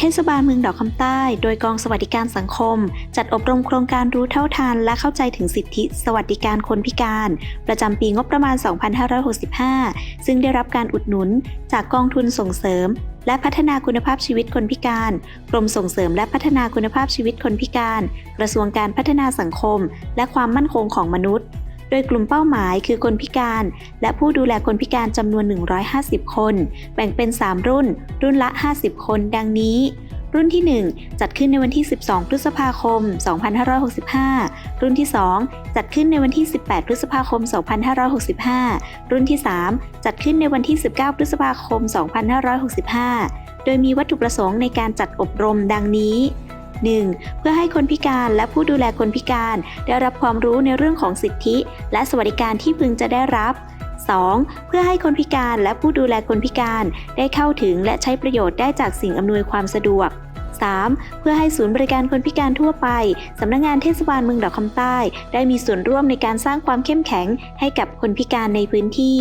เทศบาลเมืองดอกคำใต้ โดยกองสวัสดิการสังคม จัดอบรมโครงการรู้เท่าทัน และเข้าใจถึงสิทธิสวัสดิการคนพิการ ประจำปีงบประมาณ 2565 ซึ่งได้รับการอุดหนุนจากกองทุนส่งเสริม และพัฒนาคุณภาพชีวิตคนพิการ กรมส่งเสริมและพัฒนาคุณภาพชีวิตคนพิการ กระทรวงการพัฒนาสังคม และความมั่นคงของมนุษย์ โดยกลุ่มเป้าหมายคือคนพิการ และผู้ดูแลคนพิการจำนวน 150 คน แบ่งเป็น 3 รุ่น รุ่นละ 50 คน ดังนี้ รุ่นที่ 1 จัดขึ้นในวันที่ 12 พฤษภาคม 2565 รุ่นที่ 2 จัดขึ้นในวันที่ 18 พฤษภาคม 2565 รุ่นที่ 3 จัดขึ้นในวันที่ 19 พฤษภาคม 2565 โดยมีวัตถุประสงค์ในการจัดอบรมดังนี้ 1. เพื่อให้คนพิการและผู้ดูแลคนพิการ ได้รับความรู้ในเรื่องของสิทธิ และสวัสดิการที่พึงจะได้รับ 2. เพื่อให้คนพิการและผู้ดูแลคนพิการ ได้เข้าถึงและใช้ประโยชน์ได้จากสิ่งอำนวยความสะดวก 3. เพื่อให้ศูนย์บริการคนพิการทั่วไป สำนักงงานเทศบาลเมืองดอกคำใต้ ได้มีส่วนร่วมในการสร้างความเข้มแข็งให้กับคนพิการในพื้นที่